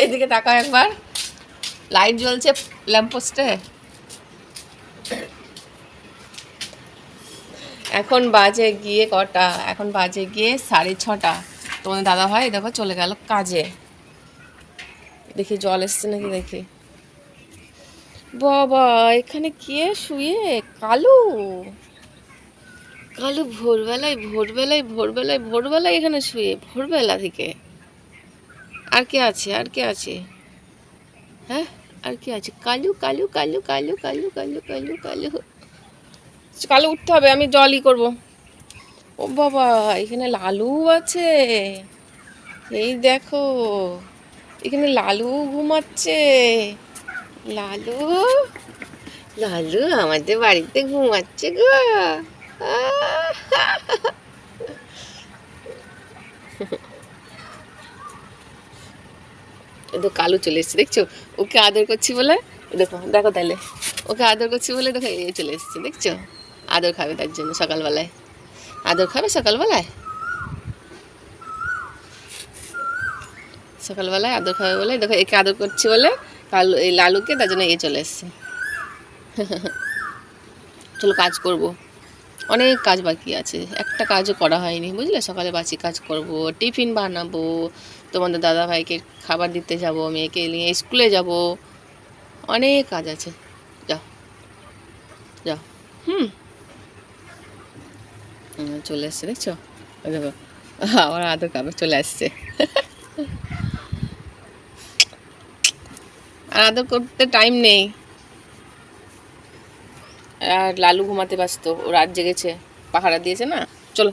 এইদিকে তাকাও একবার। লাইট জ্বলছে ল্যাম্পপোস্টে এখন বাজে গিয়ে কটা? এখন বাজে গিয়ে সাড়ে ছটা। তোমাদের দাদা ভাই দেখো চলে গেল কাজে। দেখি জল এসছে নাকি দেখি। বাবা, এখানে কে শুয়ে? কালু? কালু ভোরবেলায় ভোরবেলায় ভোরবেলায় ভোরবেলায় এখানে শুয়ে, ভোরবেলা থেকে। আর কে আছে? আর কে আছে? হ্যাঁ? আর কে আছে? কালু কালু কালু কালু কালু কালু কালু কালু। কালু উঠতে হবে, আমি জলই করব। ও বাবা, এখানে লালু আছে। এই দেখো, এখানে লালু ঘুমাচ্ছে। লালু লালু আমাদের বাড়িতে ঘুমাচ্ছে গো। আহ! এই তো কালু চলে এসছে, দেখছ? ওকে আদর করছি বলে, দেখো দেখো তাহলে। ওকে আদর করছি বলে, দেখো, এ চলে এসছে, দেখছ? আদর খাবে তার জন্য সকালবেলায়। আদর খাবে সকালবেলায়? সকালবেলায় আদর খাবে বলে, দেখো, একে আদর করছি বলে, কালু, এই লালুকে, তার জন্য এ চলে এসছে। চলো কাজ করব। অনেক কাজ বাকি আছে। একটা কাজও করা হয়নি, বুঝলে? সকালে বাসি কাজ করব, টিফিন বানাবো তোমাদের দাদা ভাইকে খাবার দিতে যাব, মেয়েকে নিয়ে স্কুলে যাব। অনেক কাজ আছে। যাও। যাও। হুম। চলে এসছে, দেখছ? আমার আদর কাপড় চলে আসছে। আর আদর করতে টাইম নেই। আর লালু ঘুমাতে ব্যস্ত, ও রাত জেগেছে, পাহারা দিয়েছে না। চলো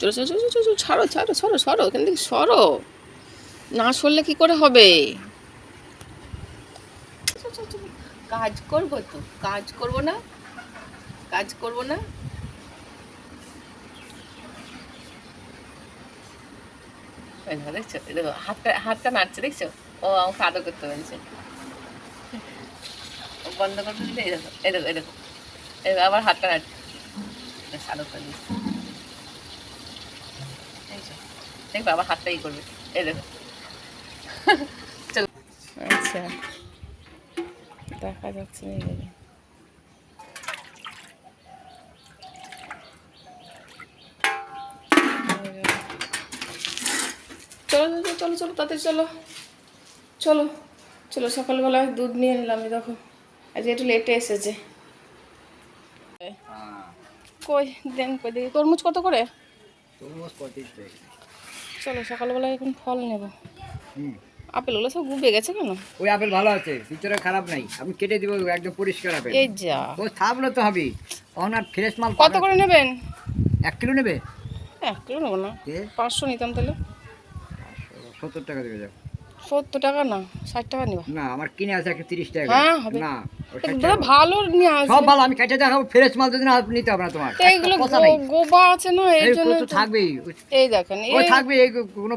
চলো চলো চলো চলো ছাড়ো ছাড়ো সরো সরো এখান থেকে সরো। না সরলে কি করে হবে। কাজ করব তো, কাজ করব না, কাজ করব না। দেখছ? দেখো, হাতটা হাতটা নাড়ছে, দেখছ? ও আমাকে আদর করতে ও বন্ধ করতে দিলে দেখো। এই আবার নাড়ছে বেশ করে দেখবে আবার হাতটা ই করবে। এই দেখো। চলো। আচ্ছা। দেখা যাচ্ছে। চলো চলো চলো চলো চলো চলো। সকালবেলায় দুধ নিয়ে নিলাম দেখো। আজকে একটু লেটে এসেছে। কই দেন কই দেখি। তরমুজ কত করে? তরমুজ পঁয়ত্রিশ চলো সকালবেলায় এখন ফল নেব। আপেলগুলো সব গুবে গেছে কেন? ওই আপেল ভালো আছে ভিতরে খারাপ নাই। আমি কেটে দিব একদম পরিষ্কার আপেল। এই যা। ও থাকলে তো হবে আর ফ্রেশ মাল কত করে নেবেন? এক কিলো নেবে? এক কিলো নেব না। পাঁচশো নিতাম তাহলে। সত্তর টাকা দেবে যাও সত্তর টাকা না ষাট টাকা নিবা। না আমার কিনে আছে একশো তিরিশ টাকা। হ্যাঁ, হবে। না দাদা ভালো নিয়ে সব ভালো আমি কেটে দেখাবো ফ্রেশ মাল যদি না নিতে হবে না তোমার। এইগুলো গোবা আছে না এই জন্য তো থাকবেই এই দেখেন ওই থাকবে এই কোনো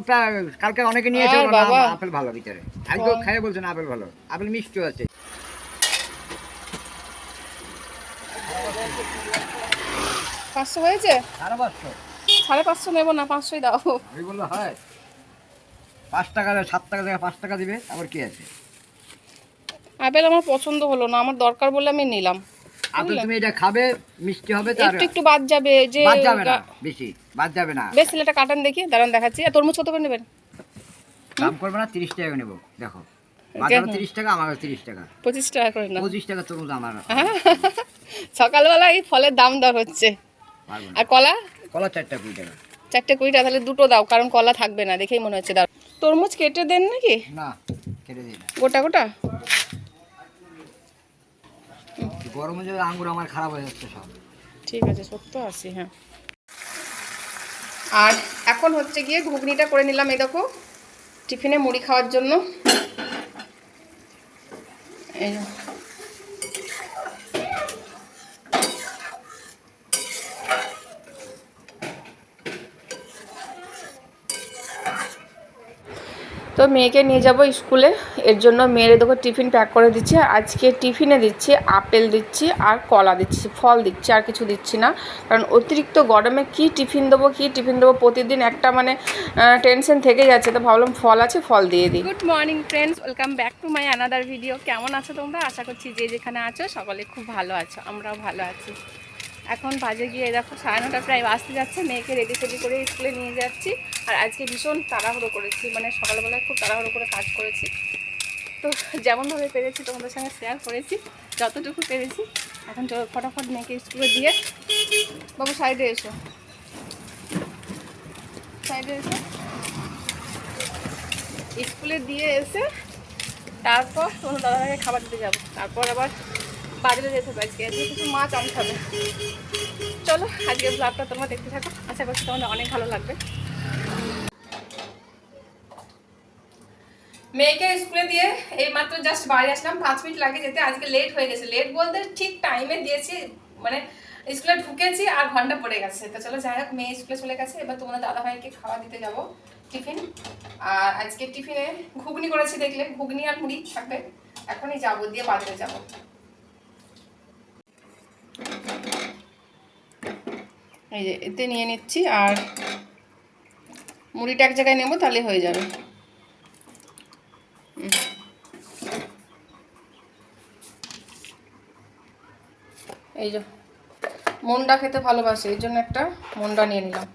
কালকে অনেকে নিয়ে এসে না, আপেল ভালো ভিতরে। আজকে খাইয়ে বলছেন আপেল ভালো। আপেল মিষ্টি আছে। পাঁচশো হয়েছে? সাড়ে পাঁচশো। সাড়ে পাঁচশো নেব না পাঁচশোই দাও। হয়। পাঁচ টাকা সাত টাকা থেকে পাঁচ টাকা দিবে আবার কি আছে? আপেল আমার পছন্দ হলো না আমার দরকার বলে আমি নিলাম। আপেল তুমি এটা খাবে মিষ্টি হবে তার একটু একটু বাদ যাবে যে বাদ যাবে না বেশি বাদ যাবে না। বেশ ছেলেটা কাটান দেখি দাঁড়ান দেখাচ্ছি। আর তরমুজ কত করে নেবেন? দাম করবে না তিরিশ টাকা নেব দেখো। বাজারে কেন? তিরিশ টাকা আমার তিরিশ টাকা। পঁচিশ টাকা করে না পঁচিশ টাকা তরমুজ আমার। সকালবেলা এই ফলের দাম দর হচ্ছে। আর কলা? কলা চারটা কুড়ি টাকা। চারটে কুড়ি টাকা তাহলে দুটো দাও কারণ কলা থাকবে না দেখেই মনে হচ্ছে দাও তরমুজ কেটে দেন নাকি? না কেটে দিই না। গোটা গোটা? গরমে যদি আঙ্গুর আমার খারাপ হয়ে যাচ্ছে সব। ঠিক আছে সত্তর আশি হ্যাঁ। আর এখন হচ্ছে গিয়ে ঘুগনিটা করে নিলাম এই দেখো টিফিনে মুড়ি খাওয়ার জন্য। এই তো মেয়েকে নিয়ে যাব স্কুলে। এর জন্য মেয়ের দেখো টিফিন প্যাক করে দিচ্ছি। আজকে টিফিনে দিচ্ছি আপেল দিচ্ছি আর কলা দিচ্ছি, ফল দিচ্ছি, আর কিছু দিচ্ছি না। কারণ অতিরিক্ত গরমে কি টিফিন দেবো, কি টিফিন দেবো প্রতিদিন একটা মানে টেনশন থেকে যাচ্ছে। তো ভাবলাম ফল আছে, ফল দিয়ে দিই। Good morning friends welcome back to my another video কেমন আছো তোমরা? আশা করছি যে যেখানে আছো, সকলে খুব ভালো আছো, আমরাও ভালো আছি। এখন বাজে গিয়ে দেখো সাড়ে নটা, প্রায় বাজতে যাচ্ছে। মেয়েকে রেডি সেডি করে স্কুলে নিয়ে যাচ্ছি। আর আজকে ভীষণ তাড়াহুড়ো করেছি মানে সকালবেলায় খুব তাড়াহুড়ো করে কাজ করেছি। তো যেমনভাবে পেরেছি তোমাদের সঙ্গে শেয়ার করেছি, যতটুকু পেরেছি। এখন ফটাফট মেয়েকে স্কুলে দিয়ে বাবু সাইডে এসো। সাইডে এসো। স্কুলে দিয়ে এসে তারপর তোমার দাদাভাইকে খাবার দিতে যাব। তারপর আবার বাজারে যেতে হবে আজকে। আজকে কিছু মাছ আনতে হবে চলো, আজকে ব্লগটা তোমরা দেখতে থাকো। আশা করছি তোমাদের অনেক ভালো লাগবে। মেয়েকে স্কুলে দিয়ে এই মাত্র জাস্ট বাড়ি আসলাম। পাঁচ মিনিট লাগে যেতে। আজকে লেট হয়ে গেছে। লেট বলতে ঠিক টাইমে দিয়েছি। মানে স্কুলে ঢুকেছি আর ঘণ্টা পড়ে গেছে। তো চলো, যাই হোক, মেয়ে স্কুলে চলে গেছে। এবার তোমাদের দাদাভাইকে খাওয়া দিতে যাব। টিফিন। আর আজকে টিফিনে ঘুগনি করেছি দেখলে। ঘুগনি আর মুড়ি থাকবে। এখনই যাব, দিয়ে বাজারে যাব। এই যে, এতে নিয়ে নিচ্ছি আর মুড়িটা এক জায়গায় নেব তাহলে হয়ে যাবে। এই যে, মন্ডা খেতে ভালোবাসে, এই জন্য একটা মন্ডা নিয়ে নিলাম।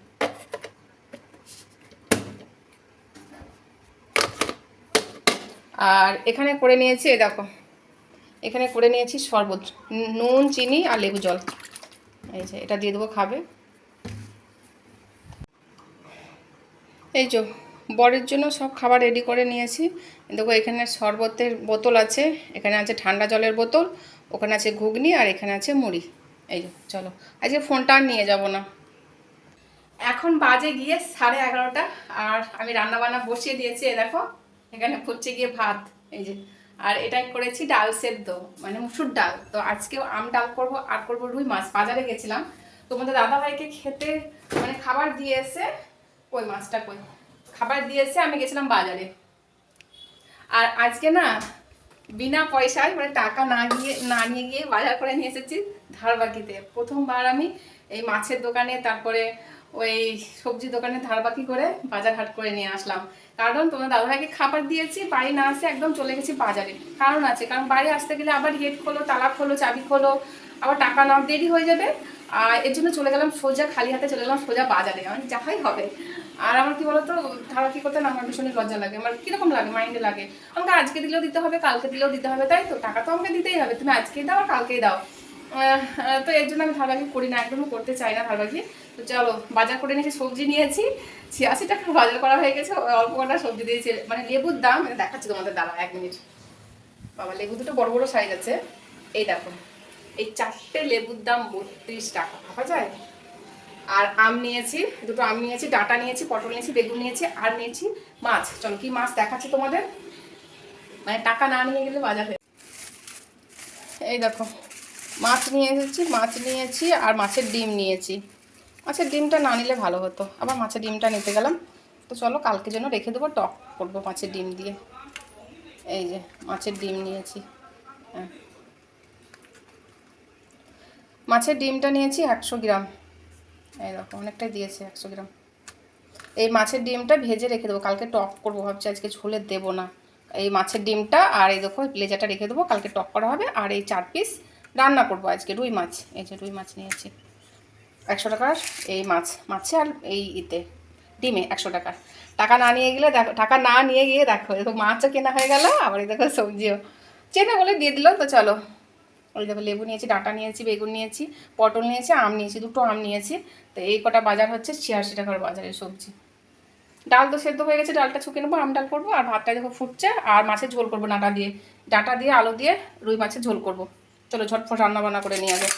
আর এখানে করে নিয়েছি, এই দেখো, এখানে করে নিয়েছি শরবত, নুন, চিনি আর লেবু জল। এই যে, এটা দিয়ে দেবো খাবে। এই যে, বরের জন্য সব খাবার রেডি করে নিয়েছি। দেখো, এখানে শরবতের বোতল আছে, এখানে আছে ঠান্ডা জলের বোতল, ওখানে আছে ঘুগনি আর এখানে আছে মুড়ি। এই যে, চলো। আজকে ফোনটা আর নিয়ে যাব না। এখন বাজে গিয়ে সাড়ে এগারোটা, আর আমি রান্না বান্না বসিয়ে দিয়েছি দেখো, এখানে ফুটছে গিয়ে ভাত, এই যে। আর এটাই করেছি ডাল সেদ্ধ মানে মুসুর ডাল। তো আজকেও আম ডাল করব, আর করব রুই মাছ। বাজারে গেছিলাম। তোমাদের দাদাভাইকে খেতে মানে খাবার দিয়ে এসে কই মাছটা কই? খাবার দিয়ে এসে আমি গেছিলাম বাজারে। আর আজকে না বিনা পয়সায় মানে টাকা না গিয়ে, না নিয়ে গিয়ে বাজার করে নিয়ে এসেছি ধার বাকিতে প্রথমবার আমি এই মাছের দোকানে, তারপরে ওই সবজি দোকানে ধার বাকি করে বাজার হাট করে নিয়ে আসলাম। কারণ তোমার দাদাভাইকে খাবার দিয়েছি, বাড়ি না আসে একদম চলে গেছি বাজারে। কারণ আছে, কারণ বাড়ি আসতে গেলে আবার গেট খোলো, তালা খোলো, চাবি খোলো, আবার টাকা নাও, দেরি হয়ে যাবে। আর এর জন্য চলে গেলাম সোজা, খালি হাতে চলে গেলাম সোজা বাজারে। আমার যাহাই হবে। আর আমার কি বলতো? ধারাকি করতে না আমার ভীষণই লজ্জা লাগে। আমার কীরকম লাগে? মাইন্ডে লাগে। আমাকে আজকে দিলেও দিতে হবে, কালকে দিলেও দিতে হবে, তাই তো? টাকা তো আমাকে দিতেই হবে। তুমি আজকেই দাও আর কালকেই দাও। তো এর জন্য আমি ধারবাকি করি না, একদমই করতে চাই না ধারবাকি তো চলো, বাজার করে নিয়েছি সবজি নিয়েছি। ছিয়াশি টাকা বাজার করা হয়ে গেছে। অল্প কটা সবজি দিয়েছি। মানে লেবুর দাম দেখাচ্ছি তোমাদের দাঁড়া, এক মিনিট। বাবা, লেবু দুটো বড় বড় সাইজ আছে। এই দেখো, এই চারটে লেবুর দাম বত্রিশ টাকা। ভাবা যায়? আর আম নিয়েছি, দুটো আম নিয়েছি, ডাটা নিয়েছি, পটল নিয়েছি, বেগুন নিয়েছি, আর নিয়েছি মাছ। চলো, কি মাছ দেখাচ্ছি তোমাদের? মানে টাকা না নিয়ে গেলে বাজার হয়ে এই দেখো, মাছ নিয়ে এসেছি, মাছ নিয়েছি, আর মাছের ডিম নিয়েছি। মাছের ডিমটা না নিলে ভালো হতো। আবার মাছের ডিমটা নিতে গেলাম। তো চলো, কালকে জন্য রেখে দেবো টক করব মাছের ডিম দিয়ে। এই যে, মাছের ডিম নিয়েছি। হ্যাঁ। মাছের ডিমটা নিয়েছি একশো গ্রাম। দেখো, অনেকটাই দিয়েছে, একশো গ্রাম। এই মাছের ডিমটা ভেজে রেখে দেবো, কালকে টক করব, ভাবছি আজকে ঝোলে দেবো না। এই মাছের ডিমটা আর এই দেখো, লেজাটা রেখে দেবো, কালকে টক করা হবে, আর এই চার পিস রান্না করব আজকে, রুই মাছ। এই যে রুই মাছ নিয়েছি। একশো টাকার এই মাছ, মাছে আর এই ইতে, ডিমে একশো টাকার। টাকা না নিয়ে গেলে দেখো, টাকা না নিয়ে গিয়ে দেখো দেখো মাছও কেনা হয়ে গেল, আবার দেখো সবজিও। চেনা বলে দিয়ে দিল, তো চলো। ওই দেখো লেবু নিয়েছি, ডাঁটা নিয়েছি, বেগুন নিয়েছি, পটল নিয়েছি, আম নিয়েছি, দুটো আম নিয়েছি। তো এই কটা বাজার হচ্ছে ছিয়াশি টাকার বাজারের সবজি। ডাল তো সেদ্ধ হয়ে গেছে, ডালটা ছুকে নেব, আম ডাল করব, আর ভাতটা দেখো ফুটছে, আর মাছের ঝোল করব ডাঁটা দিয়ে। ডাঁটা দিয়ে, আলু দিয়ে, রুই মাছের ঝোল করব। চলো ঝটফট রান্না বান্না করে নিয়ে যাবে।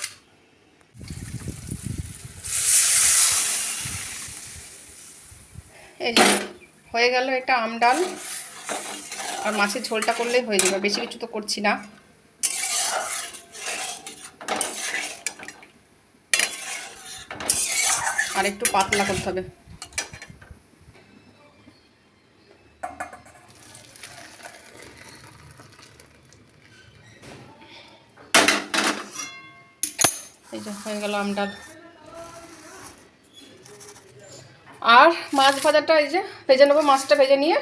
এই হয়ে গেল এটা আম ডাল। আর মাছের ঝোলটা করলেই হয়ে যাবে, বেশি কিছু তো করছি না। আর একটু পাতলা করতে হবে। এই যে হয়ে গেল আমডাল। আর মাছ ভাজাটা এই যে ভেজে নেব মাছটা ভেজে নিয়ে।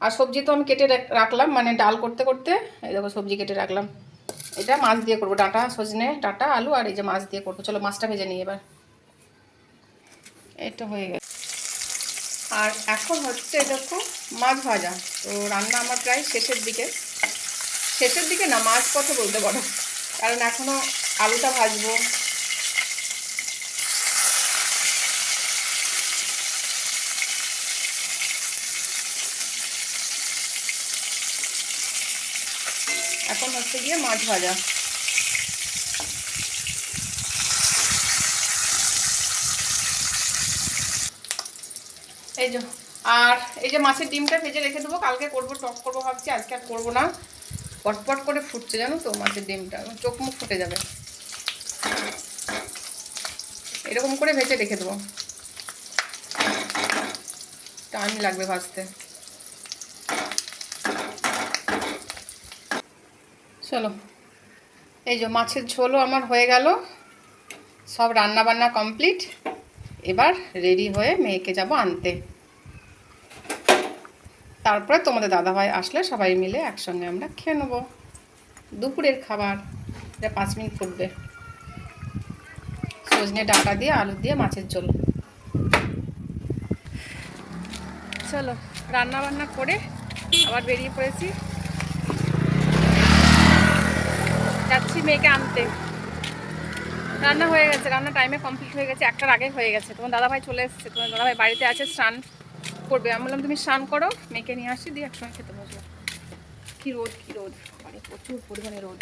আর সবজি তো আমি কেটে রাখলাম মানে ডাল করতে করতে। এই দেখো সবজি কেটে রাখলাম। এটা মাছ দিয়ে করব, ডাঁটা, সজনে, ডাঁটা, আলু আর এই যে মাছ দিয়ে করব। চলো মাছটা ভেজে নিই এবার। এটা হয়ে গেছে। আর এখন হচ্ছে দেখো মাছ ভাজা। তো রান্না আমার প্রায় শেষের দিকে। শেষের দিকে না, মাছ পথে বলতে পারো। কারণ এখনও আলুটা ভাজবো। এখন হচ্ছে গিয়ে মাছ ভাজা। এই যে, আর এই যে মাছের ডিমটা ভেজে রেখে দেবো, কালকে করব, টক করব ভাবছি, আজকে আর করব না। পটপট করে ফুটছে জানো তো মাছের ডিমটা, চোখ মুখ ফুটে যাবে। এরকম করে ভেজে রেখে দেবো। টাইম লাগবে ভাজতে। চলো, এই যে মাছের ঝোলও আমার হয়ে গেল। সব রান্না বান্না কমপ্লিট। এবার রেডি হয়ে মেয়েকে যাব আনতে। তারপরে তোমাদের দাদাভাই আসলে সবাই মিলে একসঙ্গে আমরা খেয়ে নেব। দুপুরের খাবার, এটা পাঁচ মিনিট ফুটবে। সজনে ডাটা দিয়ে, আলু দিয়ে, মাছের ঝোল। চলো রান্না বান্না করে আবার বেরিয়ে পড়েছি। যাচ্ছি মেয়েকে আনতে। রান্না হয়ে গেছে, রান্না টাইমে কমপ্লিট হয়ে গেছে, একটার আগে হয়ে গেছে। তোমার দাদাভাই চলে এসেছে, তোমার দাদাভাই বাড়িতে আছে, স্নান করবে। আমি বললাম, তুমি স্নান করো, মেয়েকে নিয়ে আসি, দিয়ে একসঙ্গে খেতে বসবো। কী রোদ কী রোদ মানে প্রচুর পরিমাণে রোদ।